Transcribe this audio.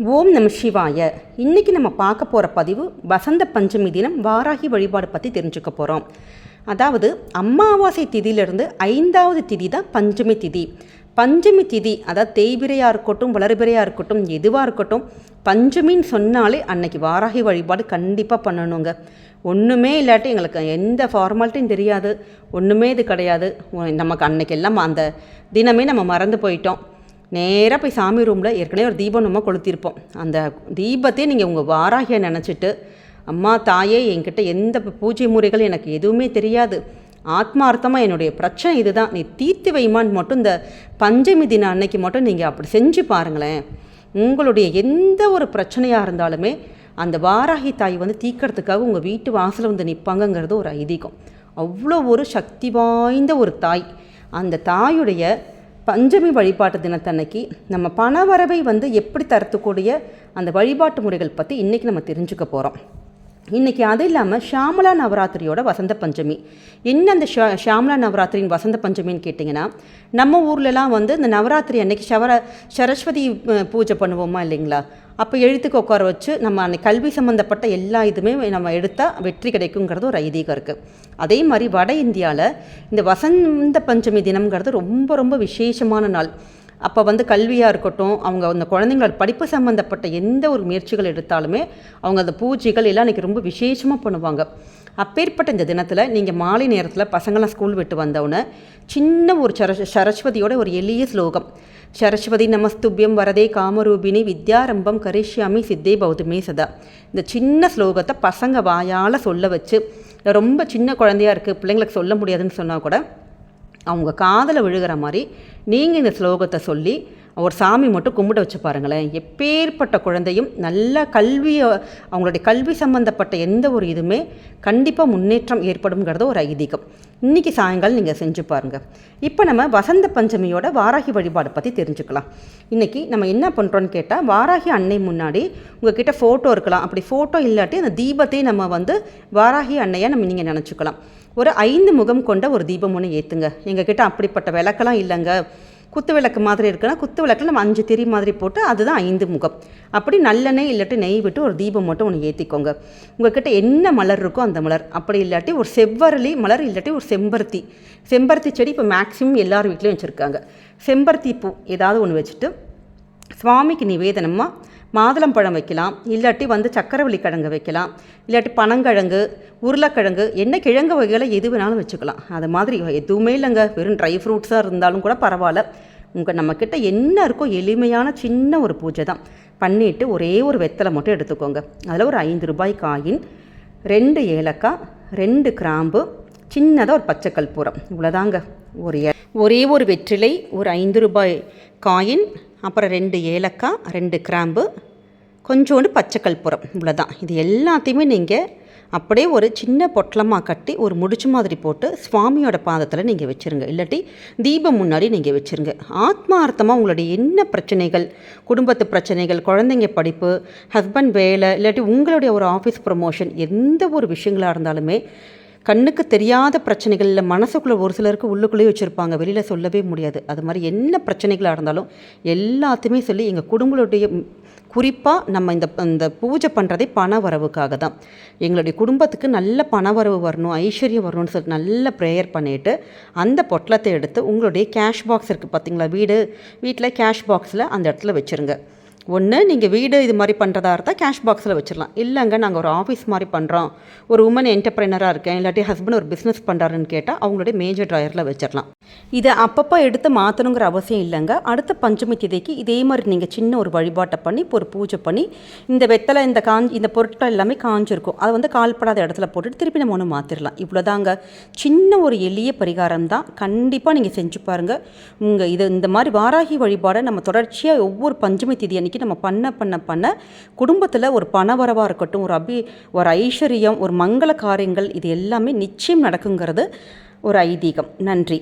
ஓம் நம சிவாய. இன்றைக்கி நம்ம பார்க்க போகிற பதிவு வசந்த பஞ்சமி தினம் வாராகி வழிபாடு பற்றி தெரிஞ்சுக்க போகிறோம் அதாவது அமாவாசை திதியிலிருந்து ஐந்தாவது திதி தான் பஞ்சமி திதி. பஞ்சமி திதி அதாவது தேய்பிரையாக இருக்கட்டும் வளர்பிரையாக இருக்கட்டும் எதுவாக இருக்கட்டும் பஞ்சமின்னு சொன்னாலே அன்னைக்கு வாராகி வழிபாடு கண்டிப்பாக பண்ணணுங்க. ஒன்றுமே இல்லாட்டி எங்களுக்கு எந்த ஃபார்மாலிட்டியும் தெரியாது. ஒன்றுமே இது கிடையாது. நமக்கு அன்னைக்கு எல்லாம் அந்த தினமே நம்ம மறந்து போயிட்டோம். நேராக போய் சாமி ரூமில் ஏற்கனவே ஒரு தீபம் நம்ம கொளுத்திருப்போம். அந்த தீபத்தையே நீங்கள் உங்கள் வாராகிய நினச்சிட்டு அம்மா தாயே என்கிட்ட எந்த பூஜை முறைகள் எனக்கு எதுவுமே தெரியாது. ஆத்மார்த்தமாக என்னுடைய பிரச்சனை இதுதான். நீ தீர்த்து வைமான்னு மட்டும் இந்த பஞ்சமி தினம் அன்னைக்கு மட்டும் நீங்கள் அப்படி செஞ்சு பாருங்களேன். உங்களுடைய எந்த ஒரு பிரச்சனையாக இருந்தாலுமே அந்த வாராகி தாய் வந்து தீக்கிறதுக்காக உங்கள் வீட்டு வாசலில் வந்து நிற்பாங்கங்கிறது ஒரு ஐதீகம். அவ்வளோ ஒரு சக்தி வாய்ந்த ஒரு தாய். அந்த தாயுடைய பஞ்சமி வழிபாட்டு தினத்தன்னைக்கு நம்ம பண வரவை வந்து எப்படி தரத்துக்கூடிய அந்த வழிபாட்டு முறைகள் பற்றி இன்றைக்கி நம்ம தெரிஞ்சுக்க போகிறோம் இன்றைக்கி அது இல்லாமல் ஷாமலா நவராத்திரியோட வசந்த பஞ்சமி. என்ன அந்த ஷா ஷாமலா நவராத்திரியின் வசந்த பஞ்சமின்னு கேட்டிங்கன்னா நம்ம ஊர்லலாம் வந்து இந்த நவராத்திரி அன்னைக்கு சவர சரஸ்வதி பூஜை பண்ணுவோமா இல்லைங்களா? அப்போ எழுத்துக்கு உட்கார வச்சு நம்ம அன்னைக்கு கல்வி சம்மந்தப்பட்ட எல்லா இதுவுமே நம்ம எடுத்தால் வெற்றி கிடைக்குங்கிறது ஒரு ஐதீகம் இருக்குது அதே மாதிரி வட இந்தியாவில் இந்த வசந்த பஞ்சமி தினம்ங்கிறது ரொம்ப ரொம்ப விசேஷமான நாள். அப்போ வந்து கல்வியாக இருக்கட்டும் அவங்க அந்த குழந்தைங்களோட படிப்பு சம்மந்தப்பட்ட எந்த ஒரு முயற்சிகள் எடுத்தாலுமே அவங்க அந்த பூஜைகள் எல்லாம் அன்றைக்கி ரொம்ப விசேஷமாக பண்ணுவாங்க. அப்பேற்பட்ட இந்த தினத்தில் நீங்கள் மாலை நேரத்தில் பசங்களாம் ஸ்கூல் விட்டு வந்தவுடனே சின்ன ஒரு சர சரஸ்வதியோட ஒரு எளிய ஸ்லோகம். சரஸ்வதி நமஸ்துபியம் வரதே காமரூபிணி வித்யாரம்பம் கரிஷ்யாமி சித்தே பௌதமே சதா. இந்த சின்ன ஸ்லோகத்தை பசங்க வாயால் சொல்ல வச்சு ரொம்ப சின்ன குழந்தையா இருக்குது பிள்ளைங்களுக்கு சொல்ல முடியாதுன்னு சொன்னால் கூட அவங்க காதில் விழுகிற மாதிரி நீங்கள் இந்த ஸ்லோகத்தை சொல்லி ஒரு சாமி மட்டும் கும்பிட வச்சு பாருங்களேன். எப்பேற்பட்ட குழந்தையும் நல்ல கல்வியை அவங்களுடைய கல்வி சம்மந்தப்பட்ட எந்த ஒரு இதுவுமே கண்டிப்பாக முன்னேற்றம் ஏற்படுங்கிறது ஒரு ஐதீகம். இன்றைக்கி சாயங்காலம் நீங்கள் செஞ்சு பாருங்கள் இப்போ நம்ம வசந்த பஞ்சமியோட வாராகி வழிபாடு பற்றி தெரிஞ்சுக்கலாம். இன்றைக்கி நம்ம என்ன பண்ணுறோன்னு கேட்டால் வாராகி அன்னை முன்னாடி உங்ககிட்ட ஃபோட்டோ இருக்கலாம். அப்படி ஃபோட்டோ இல்லாட்டி அந்த தீபத்தையும் நம்ம வந்து வாராகி அன்னையாக நம்ம நீங்கள் நினச்சிக்கலாம். ஒரு ஐந்து முகம் கொண்ட ஒரு தீபம் ஒன்று ஏற்றுங்க எங்ககிட்ட அப்படிப்பட்ட விளக்கெல்லாம் இல்லைங்க. குத்து விளக்கு மாதிரி இருக்குன்னா குத்து விளக்கில் நம்ம அஞ்சு திரி மாதிரி போட்டு அதுதான் ஐந்து முகம். அப்படி நல்லெண்ணெய் இல்லாட்டி நெய் விட்டு ஒரு தீபம் மட்டும் ஒன்று ஏற்றிக்கோங்க உங்கள்கிட்ட என்ன மலர் இருக்கோ அந்த மலர். அப்படி இல்லாட்டி ஒரு செவ்வரளி மலர் இல்லாட்டி ஒரு செம்பருத்தி. செம்பருத்தி செடி இப்போ மேக்ஸிமம் எல்லார் வீட்லேயும் வச்சுருக்காங்க. செம்பருத்தி பூ ஏதாவது ஒன்று வச்சுட்டு சுவாமிக்கு நிவேதனமாக மாதுளம்பழம் வைக்கலாம் இல்லாட்டி வந்து சக்கரவள்ளி கிழங்கு வைக்கலாம் இல்லாட்டி பனங்கிழங்கு உருளைக்கிழங்கு என்ன கிழங்கு வகைகளை எது வேணாலும் வச்சுக்கலாம். அது மாதிரி எதுவுமே இல்லைங்க. வெறும் ட்ரை ஃப்ரூட்ஸாக இருந்தாலும் கூட பரவாயில்ல. உங்கள் நம்மக்கிட்ட என்ன இருக்கோ எளிமையான சின்ன ஒரு பூஜை தான். பண்ணிவிட்டு ஒரே ஒரு வெத்தலை மட்டும் எடுத்துக்கோங்க. அதில் ஒரு ஐந்து ரூபாய் காயின் ரெண்டு ஏலக்காய் ரெண்டு கிராம்பு சின்னதாக ஒரு பச்சை கற்பூரம் இவ்வளோதாங்க ஒரு ஒரே ஒரு வெற்றிலை ஒரு ஐந்து ரூபாய் காயின் அப்புறம் ரெண்டு ஏலக்காய் ரெண்டு கிராம்பு கொஞ்சோண்டு பச்சைக்கல்புரம் இவ்வளோதான் இது எல்லாத்தையுமே நீங்கள் அப்படியே ஒரு சின்ன பொட்டலமாக கட்டி ஒரு முடிச்சு மாதிரி போட்டு சுவாமியோட பாதத்தில் நீங்கள் வச்சுருங்க. இல்லாட்டி தீபம் முன்னாடி நீங்கள் வச்சுருங்க. ஆத்மார்த்தமாக உங்களுடைய என்ன பிரச்சனைகள் குடும்பத்து பிரச்சனைகள் குழந்தைங்க படிப்பு ஹஸ்பண்ட் வேலை இல்லாட்டி உங்களுடைய ஒரு ஆஃபீஸ் ப்ரொமோஷன் எந்த ஒரு விஷயங்களாக இருந்தாலுமே கண்ணுக்கு தெரியாத பிரச்சனைகள் இல்லை மனசுக்குள்ளே ஒரு சிலருக்கு உள்ளுக்குள்ளேயே வச்சுருப்பாங்க. வெளியில் சொல்லவே முடியாது. அது மாதிரி என்ன பிரச்சனைகளாக இருந்தாலும் எல்லாத்தையுமே சொல்லி எங்கள் குடும்பங்களுடைய குறிப்பாக நம்ம இந்த இந்த பூஜை பண்ணுறதே பண வரவுக்காக தான். எங்களுடைய குடும்பத்துக்கு நல்ல பண வரவு வரணும் ஐஸ்வர்யம் வரணும்னு சொல்லிட்டு நல்ல ப்ரேயர் பண்ணிவிட்டு அந்த பொட்டலத்தை எடுத்து உங்களுடைய கேஷ் பாக்ஸ் இருக்குது பார்த்தீங்களா வீடு வீட்டில் கேஷ் பாக்ஸில் அந்த இடத்துல வச்சுருங்க. ஒன்று நீங்கள் வீடு இது மாதிரி பண்ணுறதா இருந்தால் கேஷ் பாக்ஸில் வச்சிடலாம் இல்லைங்க நாங்கள் ஒரு ஆஃபீஸ் மாதிரி பண்ணுறோம் ஒரு உமன் என்டர்பிரைனராக இருக்கேன் இல்லாட்டி ஹஸ்பண்ட் ஒரு பிஸ்னஸ் பண்ணுறாருன்னு கேட்டால் அவங்களுடைய மேஜர் ட்ராயரில் வச்சிடலாம் இதை அப்பப்போ எடுத்து மாற்றணுங்கிற அவசியம் இல்லைங்க. அடுத்த பஞ்சமி திதிக்கு இதே மாதிரி நீங்கள் சின்ன ஒரு வழிபாட்டை பண்ணி இப்போ ஒரு பூஜை பண்ணி இந்த வெத்தலை இந்த காஞ்சி இந்த பொருட்கள் எல்லாமே காஞ்சிருக்கும். அதை வந்து கால்படாத இடத்துல போட்டுட்டு திருப்பி நம்ம ஒன்று மாற்றிடலாம் இவ்வளோதாங்க. சின்ன ஒரு எளிய பரிகாரம் தான். கண்டிப்பாக நீங்கள் செஞ்சு பாருங்கள் உங்கள் இது இந்த மாதிரி வாராகி வழிபாடை நம்ம தொடர்ச்சியாக ஒவ்வொரு பஞ்சமி திதி அன்னைக்கு நம்ம பண்ண பண்ண பண்ண குடும்பத்தில் ஒரு பணவரவாக இருக்கட்டும் ஒரு அபி ஒரு ஐஸ்வர்யம் ஒரு மங்கள காரியங்கள் இது எல்லாமே நிச்சயம் நடக்குங்கிறது ஒரு ஐதீகம். நன்றி.